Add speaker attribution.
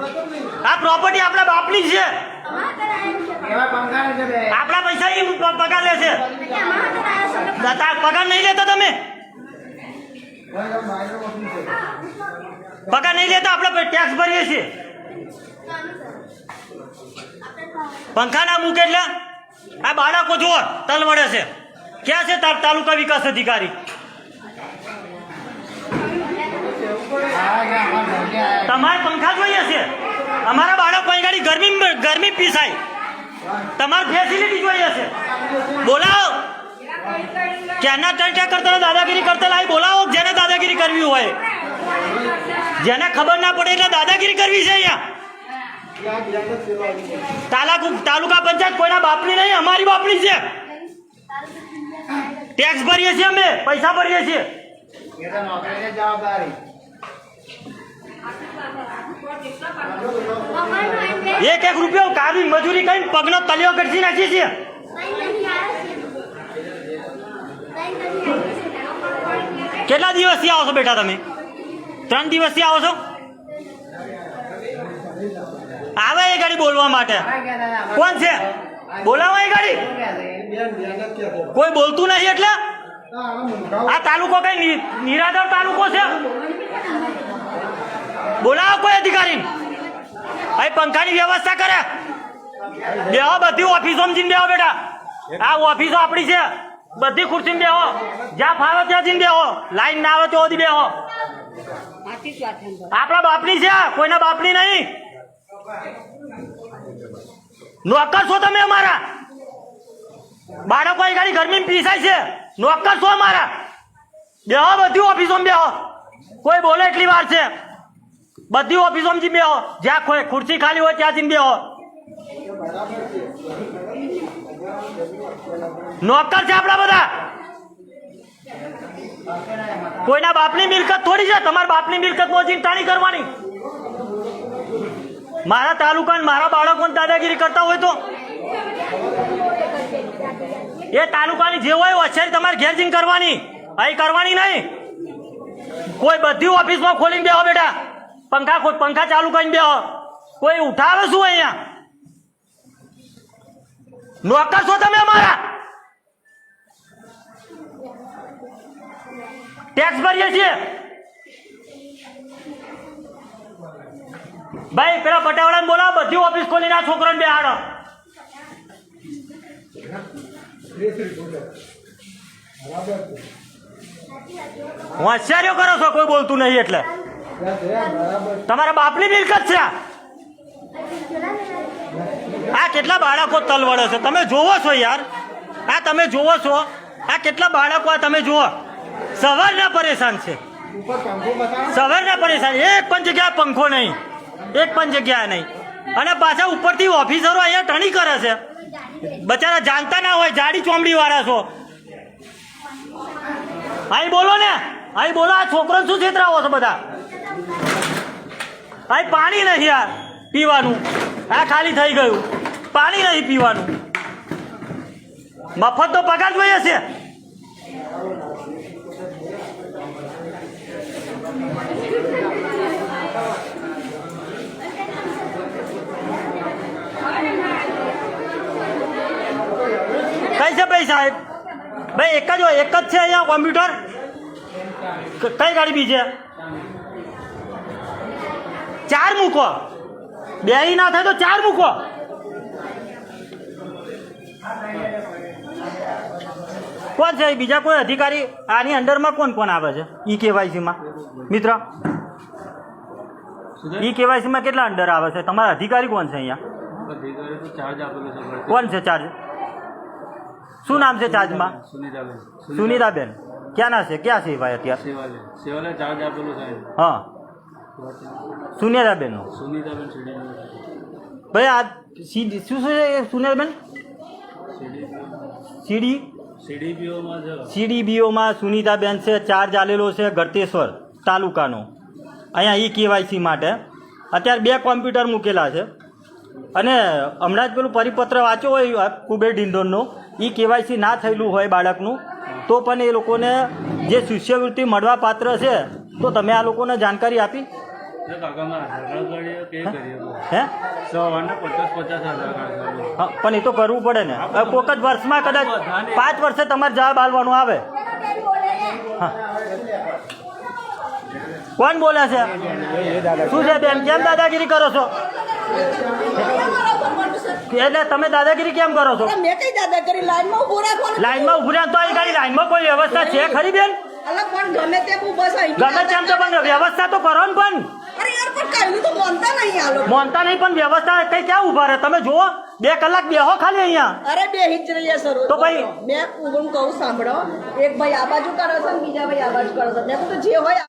Speaker 1: આ પ્રોપર્ટી આપણા બાપની છે. આપણા પૈસા એ પગાર લે છે. પગાર નહીં લેતા તમે? પગાર નહીં લેતા આપણે ટેક્સ ભરીએ છીએ. પંખા ના મૂકે એટલે આ બાળકો જુઓ તલ મળે છે. ક્યાં છે તાર તાલુકા વિકાસ અધિકારી? તમારે પંખા જોઈએ છે. અમારા બાળકો અહીં ગાડી ગરમી ગરમી પીસાય. તમારે ફેસિલિટી જોઈએ છે. બોલાવો. ક્યાંના ચર્ચા કરતા દાદાગીરી કરતા લાવી બોલાવો, જેને દાદાગીરી કરવી હોય. જેને ખબર ના પડે એટલે દાદાગીરી કરવી છે અહીંયા. તાલાકુ, તાલુકા પંચાયત કોઈના બાપની નહીં, અમારી બાપની છે. ટેક્સ ભરીએ છીએ અમે, પૈસા ભરીએ છીએ.
Speaker 2: જવાબદારી.
Speaker 1: એક એક રૂપિયો કાવી મજૂરી કરીને પગનો તલિયો કરશી નાખી છીએ કેટલા દિવસથી આવો છો બેટા તમે? ત્રણ દિવસથી આવો છો? આવે એ ગાડી બોલવા માટે. કોણ છે? બોલાવો એ ગાડી.
Speaker 2: છે?
Speaker 1: કોઈ બોલતું નહીં એટલે? આ તાલુકો કઈ નિરાધાર તાલુકો છે? બોલાવો કોઈ અધિકારી. ભાઈ, પંખાની વ્યવસ્થા કરે. બેહો, બધી ઓફિસો બેહો, બેટા. આ ઓફિસો આપણી છે. બધી ખુરશી બેહો. જ્યાં ફાવે ત્યાં જઈને બેહો. લાઈન ના આવે તો બેહો. આપણા બાપની છે. કોઈના બાપની નહીં. નોકર છો તમે અમારા. બાળકો ગાડી ગરમી પીસાય છે. નોકર છો અમારા. બેહો, બધી ઓફિસો બેહો. કોઈ બોલે એટલી વાર છે. બધી ઓફિસો બેહો. જ્યાં કોઈ ખુરશી ખાલી હોય ત્યાં જઈને બેહો. નોકર છે આપણા બધા. કોઈના બાપની મિલકત થોડી છે? તમારા બાપની મિલકત નો તાણી કરવાની. મારા તાલુકા મારા બાળકોને દાદાગીરી કરતા હોય તો. એ તાલુકાની જે હોય વચ્ચે તમારે ઘેર જઈને કરવાની. અહીં કરવાની નહીં. કોઈ બધી ઓફિસમાં ખોલીને બેહો બેટા. પંખા ખો- પંખા ચાલુ કરીને બે કોઈ ઉઠાવે શું અહીંયા? નોકર છો તમે અમારા? ટેક્સ ભરીએ છીએ. ભાઈ, પેલા પટાવાળાને બોલાવો, બધી ઓફિસ ખોલીને આ છોકરાને બેહાડો. હોશિયારીઓ કરો છો, કોઈ બોલતું નહીં એટલે. તમારા બાપની મિલકત છે? આ. કેટલા બાળકો તલવડે છે? તમે જોવો છો યાર. આ તમે જોવો છો. આ કેટલા બાળકો આ તમે જુઓ. સવારના પરેશાન છે. સવારના પરેશાન. એક પણ જગ્યાએ પંખો નહીં. એક પણ જગ્યાએ નહીં. અને પાછા ઉપરથી ઓફિસરો અહીંયા ટણી કરે છે. બચારા જાણતા ના હોય, જાડી ચોમડી વાળા છો. અહીં બોલો ને. અહીં બોલો, આ છોકરો શું છેતરાવો છો બધા? અહીં પાણી નહીં યાર, પીવાનું. આ ખાલી થઈ ગયું. પાણી નહીં પીવાનું. મફત તો પગાર જોઈએ છે. કઈ છે ભાઈ સાહેબ? ભાઈ, એક જ હોય, એક જ છે અહીંયા કોમ્પ્યુટર કઈ ગાડી બી છે? ચાર મૂકો. બે ના થાય તો ચાર મૂકો. કોણ છે? બીજા કોઈ અધિકારી? આની અંડરમાં કોણ કોણ આવે છે? ઈ કેવાયસીમાં. મિત્ર? ઈ કેવાયસીમાં કેટલા અંડર આવે છે? તમારા અધિકારી કોણ છે અહીંયા. કોણ છે ચાર્જ શું નામ છે ચાર્જમાં
Speaker 3: સુનિતાબેન.
Speaker 1: સુનિતાબેન. ક્યાં ના છે? ક્યાં છે ભાઈ અત્યારે હા. સુનિતાબેનનું
Speaker 3: સુનિતાબેન
Speaker 1: ભાઈ આ સીડી શું શું છે સુનેરાબેન સીડી.
Speaker 3: સીડીપીઓમાં છે
Speaker 1: સીડીબીઓમાં સુનિતાબેન છે ચાર્જ આલેલો છે ગળતેશ્વર તાલુકાનો. અહીંયા ઈ કેવાયસી માટે. અત્યારે બે કોમ્પ્યુટર મૂકેલા છે. અને હમણાં જ પેલું પરિપત્ર વાંચ્યો હોય કુબેર ડિંડોરનો ઈ કેવાયસી ના થયેલું હોય બાળકનું તો પણ એ લોકોને જે શિષ્યવૃત્તિ મળવા પાત્ર છે તો તમે આ લોકોને જાણકારી આપી? પણ એ તો કરવું પડે ને. હવે કોક જ વર્ષમાં કદાચ પાંચ વર્ષે તમારે જવાબ આલવાનું આવે. હા. કોણ બોલે છે? શું છે બેન? કેમ દાદાગીરી કરો છો? એટલે તમે દાદાગીરી કેમ કરો છો?
Speaker 4: લાઈનમાં ઊભો રાખવાનું
Speaker 1: લાઈનમાં ઉભું રહ્યા તો અહીં ગાડી લાઈનમાં કોઈ વ્યવસ્થા છે ખરી બેન?
Speaker 4: અલગ પણ ગમે તે બસ અહીં
Speaker 1: ગમે તેમ તો પણ વ્યવસ્થા તો કરો ને પણ.
Speaker 4: અરે યાર પણ કઈનું તો માનતા નહીં આ લોકો.
Speaker 1: નહીં પણ વ્યવસ્થા કઈ ક્યાં ઊભા રહે? તમે જુઓ બે કલાક બેહો ખાલી અહીંયા.
Speaker 4: અરે બે હિંચ રહીએ સર.
Speaker 1: તો ભાઈ-
Speaker 4: મેં હું કહું સાંભળો. એક ભાઈ આ બાજુ કરે છે બીજા ભાઈ આ બાજુ કરે છે. મેં જે હોય